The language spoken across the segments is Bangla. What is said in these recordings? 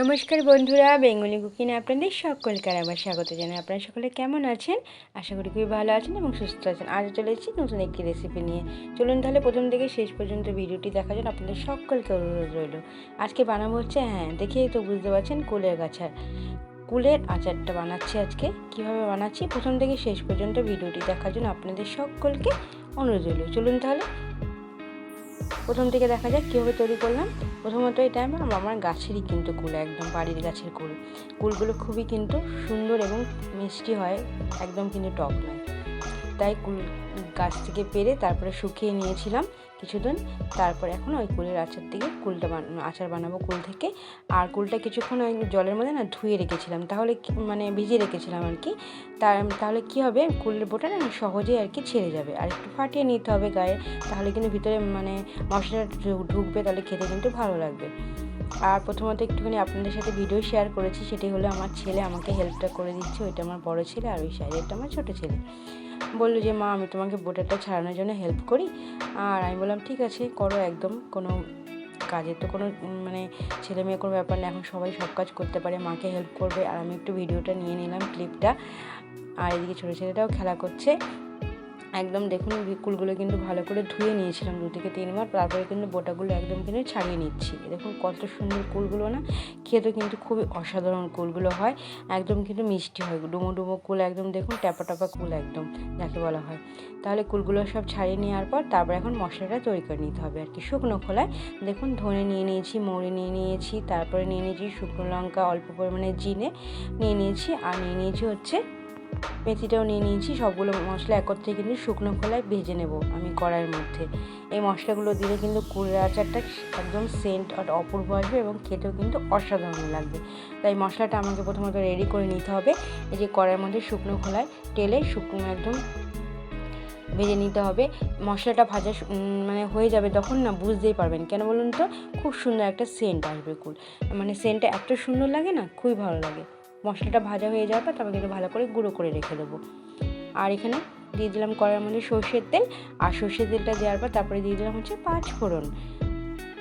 নমস্কার বন্ধুরা, বেঙ্গলি কুকিনে আপনাদের সকলকে আবার স্বাগত জানাই। আপনারা সকলে কেমন আছেন? আশা করি খুবই ভালো আছেন এবং সুস্থ আছেন। আজ চলে এসেছি নতুন একটি রেসিপি নিয়ে। চলুন তাহলে প্রথম থেকে শেষ পর্যন্ত ভিডিওটি দেখার জন্য আপনাদের সকলকে অনুরোধ রইল। আজকে বানাবো হচ্ছে হ্যাঁ দেখেই তো বুঝতে পারছেন, কুলের গাছার কুলের আচারটা বানাচ্ছি আজকে। কীভাবে বানাচ্ছি? প্রথম থেকে শেষ পর্যন্ত ভিডিওটি দেখার জন্য আপনাদের সকলকে অনুরোধ রইল। চলুন তাহলে প্রথম থেকে দেখা যাক কীভাবে তৈরি করলাম। প্রথমত এই এটা আমার আমার গাছেরই কিন্তু কুল, একদম বাড়ির গাছের কুল। কুলগুলো খুবই কিন্তু সুন্দর এবং মিষ্টি হয়, একদম কিন্তু টক নয় তাই কুল গাছ থেকে পেরে তারপরে শুকিয়ে নিয়েছিলাম কিছুদিন। তারপর এখন ওই কুলের আচার থেকে কুলটা আচার বানাবো কুল থেকে। আর কুলটা কিছুক্ষণ ওই জলের মধ্যে না ধুয়ে রেখেছিলাম। তাহলে মানে ভিজিয়ে রেখেছিলাম আর কি। তাহলে কি হবে? কুলের বোটা না সহজেই আর কি ছেড়ে যাবে। আর একটু ফাটিয়ে নিতে হবে গায়ে। তাহলে কিন্তু ভিতরে মানে মশলাটা ঢুকবে, তাহলে খেতে কিন্তু ভালো লাগবে। আর প্রথমত একটুখানি আপনাদের সাথে ভিডিও শেয়ার করেছি, সেটি হলো আমার ছেলে আমাকে হেল্পটা করে দিচ্ছে। ওইটা আমার বড় ছেলে আর ওই সাইডেরটা আমার ছোটো ছেলে। বলল যে, মা, আমি তোমাকে বোটারটা ছাড়ানোর জন্য হেল্প করি। আর আমি বললাম, ঠিক আছে, করো একদম। কোনো কাজের তো কোনো মানে ছেলে মেয়ে কোনো ব্যাপার না। এখন সবাই সব কাজ করতে পারে, মাকে হেল্প করবে। আর আমি একটু ভিডিওটা নিয়ে নিলাম ক্লিপটা আর এদিকে ছোটো ছেলেটাও খেলা করছে। একদম দেখুন কুলগুলো কিন্তু ভালো করে ধুয়ে নিয়েছিলাম দু থেকে তিনবার, তারপরে কিন্তু বোটাগুলো একদম কিন্তু ছাড়িয়ে নিচ্ছি। দেখুন কত সুন্দর কুলগুলো না, খেতে কিন্তু খুবই অসাধারণ কুলগুলো হয়, একদম কিন্তু মিষ্টি হয়, ডুমো ডুমো কুল একদম দেখুন, ট্যাপা ট্যাপা কুল একদম, যাকে বলা হয়। তাহলে কুলগুলো সব ছাড়িয়ে নেওয়ার পর তারপর এখন মশলাটা তৈরি করে নিতে হবে আর কি। শুকনো খোলায় দেখুন ধনে নিয়ে নিয়েছি, মৌরি নিয়ে নিয়েছি, তারপরে নিয়ে নিয়েছি শুকনো লঙ্কা, অল্প পরিমাণে জিনে নিয়ে নিয়েছি, আর নিয়ে নিয়েছি হচ্ছে মেথিটাও নিয়ে নিয়েছি, সবগুলো মশলা একত্রে কিন্তু শুকনো খোলায় ভেজে নেব আমি কড়াইয়ের মধ্যে। এই মশলাগুলো দিলে কিন্তু কুড়ের আচারটা একদম সেন্ট আর অপূর্ব আসবে এবং খেতেও কিন্তু অসাধারণ লাগবে। তাই মশলাটা আমাকে প্রথমত রেডি করে নিতে হবে। এই যে কড়াইয়ের মধ্যে শুকনো খোলায় তেলে শুকনো একদম ভেজে নিতে হবে। মশলাটা ভাজা মানে হয়ে যাবে তখন না বুঝতেই পারবেন। কেন বলুন তো? খুব সুন্দর একটা সেন্ট আসবে কুল মানে সেন্টটা এত সুন্দর লাগে না? খুবই ভালো লাগে। মশলাটা ভাজা হয়ে যাওয়ার পর তারপর কিন্তু ভালো করে গুঁড়ো করে রেখে দেবো। আর এখানে দিয়ে দিলাম কড়ার মধ্যে সর্ষের তেল। আর সর্ষের তেলটা দেওয়ার পর তারপরে দিয়ে দিলাম হচ্ছে পাঁচ ফোড়ন।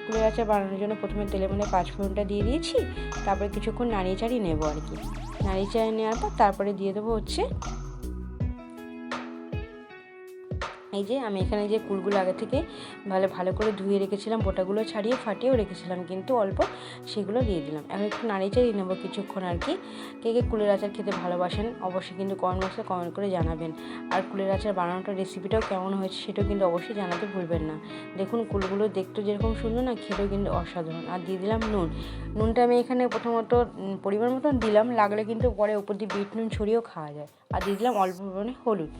কুলের আচার বানানোর জন্য প্রথমে তেলের মধ্যে পাঁচ ফোড়নটা দিয়ে দিয়েছি। তারপরে কিছুক্ষণ নাড়িয়ে চাড়িয়ে নেব আর কি। নাড়িয়ে চাড়িয়ে নেওয়ার পর তারপরে দিয়ে দেবো হচ্ছে এই যে আমি এখানে যে কুলগুলো আগে থেকে ভালো ভালো করে ধুয়ে রেখেছিলাম, বোটাগুলো ছাড়িয়ে ফাটিয়েও রেখেছিলাম, কিন্তু অল্প সেগুলো দিয়ে দিলাম। এখন একটু নাড়িয়ে চাড়িয়ে নেব কিছুক্ষণ আর কি। কে কে কুলের আচার খেতে ভালোবাসেন অবশ্যই কিন্তু কমেন্ট বক্সে কমেন্ট করে জানাবেন। আর কুলের আচার বানানোটার রেসিপিটাও কেমন হয়েছে সেটাও কিন্তু অবশ্যই জানাতে ভুলবেন না। দেখুন কুলগুলো দেখতে যেরকম সুন্দর না, খেতেও কিন্তু অসাধারণ। আর দিয়ে দিলাম নুন। নুনটা আমি এখানে প্রথমত পরিমাণ মতন দিলাম, লাগলে কিন্তু পরে উপর দিয়ে বিট নুন ছড়িয়েও খাওয়া যায়। আর দিয়ে দিলাম অল্প পরিমাণে হলুদ।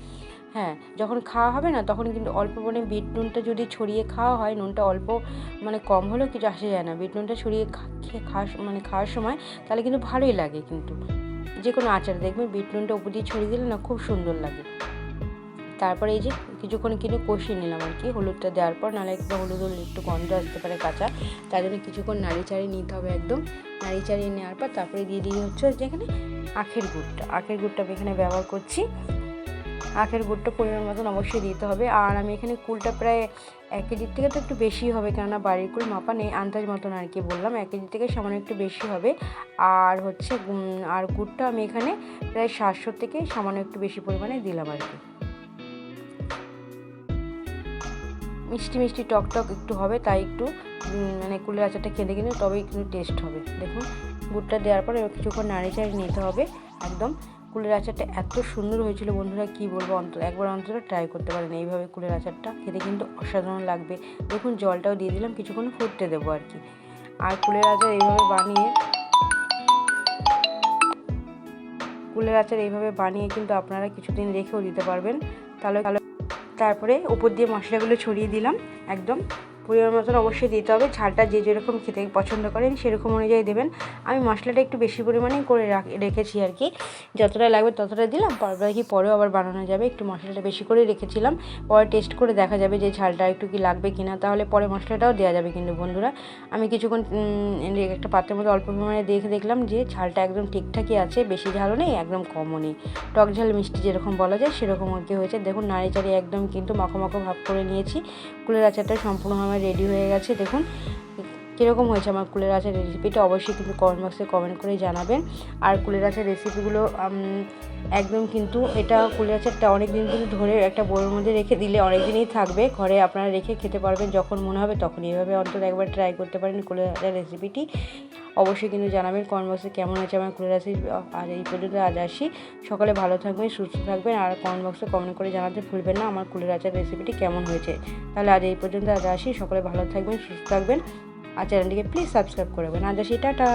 হ্যাঁ যখন খাওয়া হবে না, তখন কিন্তু অল্প মানে বিট নুনটা যদি ছড়িয়ে খাওয়া হয়, নুনটা অল্প মানে কম হলেও কিছু আসে যায় না। বিট নুনটা ছড়িয়ে খেয়ে খাওয়া মানে খাওয়ার সময় তাহলে কিন্তু ভালোই লাগে কিন্তু। যে কোনো আচার দেখবেন বিট নুনটা উপর দিয়ে ছড়িয়ে দিলে না খুব সুন্দর লাগে। তারপরে এই যে কিছুক্ষণ কিনে কষিয়ে নিলাম আর কি। হলুদটা দেওয়ার পর নাহলে একটু হলুদ হলুদ একটু গন্ধ আসতে পারে কাঁচা। তার জন্য কিছুক্ষণ নাড়ি চাড়িয়ে নিতে হবে একদম। নাড়ি চাড়িয়ে নেওয়ার পর তারপরে দিয়ে দিয়ে হচ্ছে যেখানে আখের গুড়টা। আখের গুড়টা আমি এখানে ব্যবহার করছি। আখের গুড়টা পরিমাণ মতন অবশ্যই দিতে হবে। আর আমি এখানে কুলটা প্রায় এক কেজির থেকে তো একটু বেশি হবে, কেননা বাড়ির কুল মাপা নেই, আন্দাজ মতন আর কি বললাম। এক কেজি থেকে সামান্য একটু বেশি হবে। আর হচ্ছে আর গুড়টা আমি এখানে প্রায় সাতশো থেকে সামান্য একটু বেশি পরিমাণে দিলাম আর কি। মিষ্টি মিষ্টি টক টক একটু হবে, তাই একটু মানে কুলের আচারটা খেতে কিন্তু তবেই কিন্তু টেস্ট হবে। দেখুন, গুড়টা দেওয়ার পর কিছুক্ষণ নাড়ি চাড়িয়ে নিতে হবে, একদম কুলের আচারটা এত সুন্দর হয়েছিল বন্ধুরা, কি বলব? অন্তত একবার অন্তত ট্রাই করতে পারেন এইভাবে কুলের আচারটা। খেতে কিন্তু অসাধারণ লাগবে। দেখুন, জলটাও দিয়ে দিলাম, কিছুক্ষণ ফুটতে দেবো আর কি। আর কুলের আচার এইভাবে বানিয়ে কুলের আচার এইভাবে বানিয়ে কিন্তু আপনারা কিছুদিন রেখেও দিতে পারবেন। তাহলে তারপরে উপর দিয়ে মশলাগুলো ছড়িয়ে দিলাম, একদম। পরিমাণ মতন অবশ্যই দিতে হবে। ঝালটা যে যেরকম খেতে পছন্দ করেন সেরকম অনুযায়ী দেবেন। আমি মশলাটা একটু বেশি পরিমাণেই করে রেখেছি আর কি। যতটা লাগবে ততটা দিলাম। পরে কি পরেও আবার বানানো যাবে। একটু মশলাটা বেশি করে রেখেছিলাম। পরে টেস্ট করে দেখা যাবে যে ঝালটা একটু কি লাগবে কি না তাহলে পরে মশলাটাও দেওয়া যাবে কিন্তু বন্ধুরা। আমি কিছুক্ষণ একটা পাত্রের মধ্যে অল্প পরিমাণে দেখে দেখলাম যে ঝালটা একদম ঠিকঠাকই আছে। বেশি ঝালও নেই, একদম কমও নেই। টক ঝাল মিষ্টি যেরকম বলা যায় সেরকম আর কি হয়েছে। দেখুন নাড়ি চাড়ি একদম কিন্তু মাখো মাখো ভাব করে নিয়েছি। কুলের আচারটা সম্পূর্ণভাবে রেডি হয়ে গেছে। দেখুন, কীরকম হয়েছে আমার কুলের আচার রেসিপিটা অবশ্যই কিন্তু কমেন্ট বক্সে কমেন্ট করে জানাবেন। আর কুলের আচার রেসিপিগুলো একদম কিন্তু এটা কুলের আচারটা অনেক দিন কিন্তু ধরে একটা বইয়ের মধ্যে রেখে দিলে অনেক দিনই থাকবে। ঘরে আপনারা রেখে খেতে পারবেন যখন মনে হবে তখন এইভাবে অন্তত একবার ট্রাই করতে পারেন কুলের আচার রেসিপিটি অবশ্যই কিন্তু জানাবেন কমেন্ট বক্সে কেমন আছে আমার কুলের রাশি আর এই পর্যন্ত আজ আসি। সকালে ভালো থাকবেন, সুস্থ থাকবেন, আর কমেন্ট বক্সে কমেন্ট করে জানাতে ভুলবেন না আমার কুলের আচার রেসিপিটি কেমন হয়েছে। তাহলে আজ এই পর্যন্ত আজ আসি, সকালে ভালো থাকবেন, সুস্থ থাকবেন, আর চ্যানেলটিকে প্লিজ সাবস্ক্রাইব করবেন আজ আসি, টাটা!